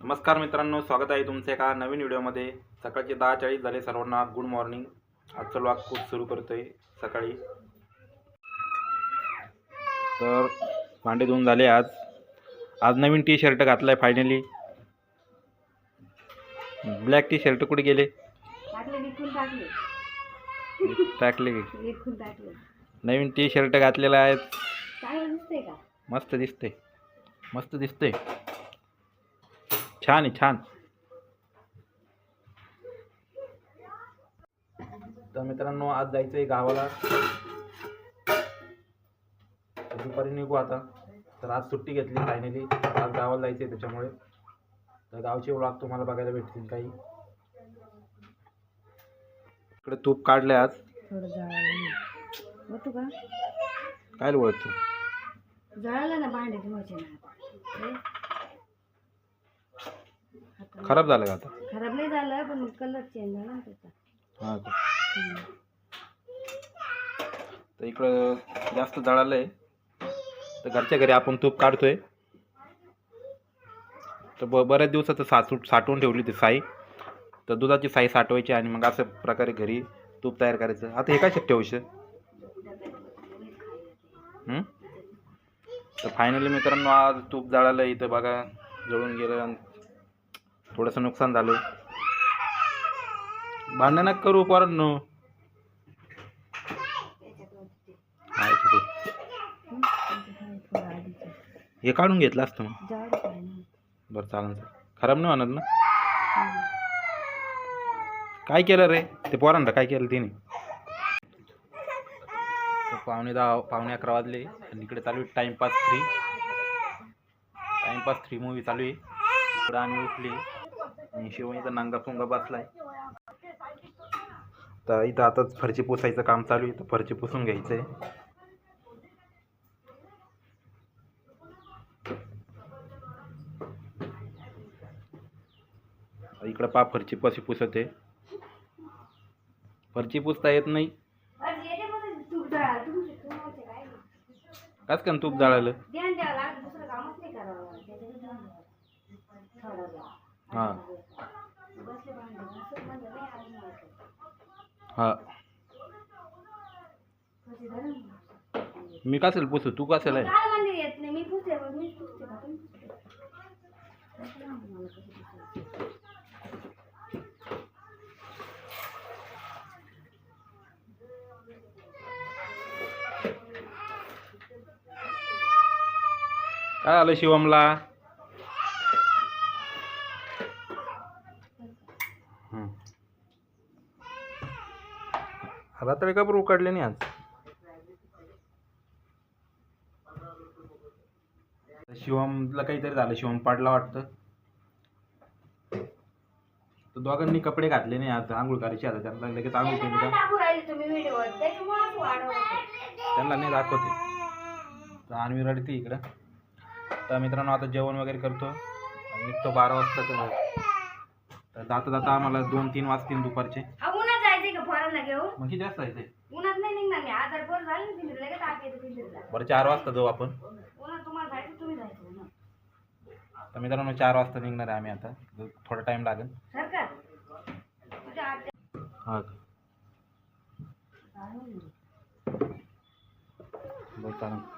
नमस्कार मित्रांनो स्वागत आहे तुमचं एका नवीन व्हिडिओमध्ये. सकाळचे दहा चाळीस झाले सर्वांना. गुड मॉर्निंग आजचं व्लॉग खूप सुरू करतोय सकाळी. तर भांडे धुवून झाले आज. आज नवीन टी शर्ट घातलाय फायनली ब्लॅक टी शर्ट कुठे गेले? टाकले नवीन टी शर्ट घातलेला आहे मस्त दिसते मस्त दिसते छान आहे छान. तर मित्रांनो आज जायचं आहे गावाला. दुपारी निघू आता. तर आज सुट्टी घेतली फायनली आज गावाला जायचं आहे त्याच्यामुळे. तर गावचे व्लॉग तुम्हाला बघायला भेटतील काही. इकडे तूप काढले आज. होतो का? काय ओळखतो जळालं ना भांडे धुवायचे ना. आता. खराब झालं का आता? खराब नाही झालं पण कलर चेंज झाला ना त्याचा. हां का? हम्म. तर इकडं जास्त जळालं आहे तर घरच्या घरी आपण तूप काढतोय. तर ब बऱ्याच दिवसाचं साचू साठवून ठेवली ती साई. तर दुधाची साई साठवायची आणि मग असं प्रकारे घरी तूप तयार करायचं. आता हे काय शक्य हं? तर फायनली मित्रांनो आज तूप जळालं इथं बघा जळून गेलं आणि थोडंसं नुकसान झालं. भांडणं करू पोरांनो. आहे हे काढून घेतलं असतं मग. बरं चालेल चालेल. खराब नाही म्हणत ना? काय केलं रे? ते पोरांना काय केलं तिने? पावणे दहा पावणे अकरा वाजले. आणि इकडे चालू आहे Timepass three Timepass three movie चालू आहे. इकडं आणि उठली. आणि शिव नांगा फुंगा बसलाय. तर इथं आताच फरची पुसायचं काम चालू आहे तर फरची पुसून घ्यायचं आहे इकडं पा फरची पशी पुसते. फरची पुसता येत नाही. अरे येते तूप जळालं. काच का तूप जाळालं ध्यान द्यावं हां हां मी कसेल पुसू तू कसेल आहे काय मंदिर येत नाही मी पुसते मीच पुसते का तुम्ही पुसते? नाही मला कसं पुसायचं. काय आलं शिवमला हं. रात्री का बरं उकडले नाही आज. शिवमला काहीतरी झालं शिवम पाडला वाटतं. तर दोघांनी कपडे घातले नाही आज आंघोळ करायची आता त्यांना लगेच आंघोळ केली का? त्यांना नाही दाखवते. तर आणवी रडते इकडं. तर मित्रांनो आता जेवण वगैरे करतो. निघतो बारा वाजता तर जाता जाता आम्हाला दोन तीन वाजतील दुपारचे. हा उन्हात जायचंय का पोरांना घेऊन मग किती वाजता जायचंय? उन्हात नाही निघणार मी. आजार पोर झाले ना तुम्ही लगेच आत येते पिंजरला बरं चार वाजता जाऊ आपण. उन्हात तुम्हाला जायचं तुम्ही जायचं उन्हात. तर मित्रांनो चार वाजता निघणार आहे आम्ही आता. थोडा टाईम लागेल. सरकार तुझ्या आत हां. बरं चालेल.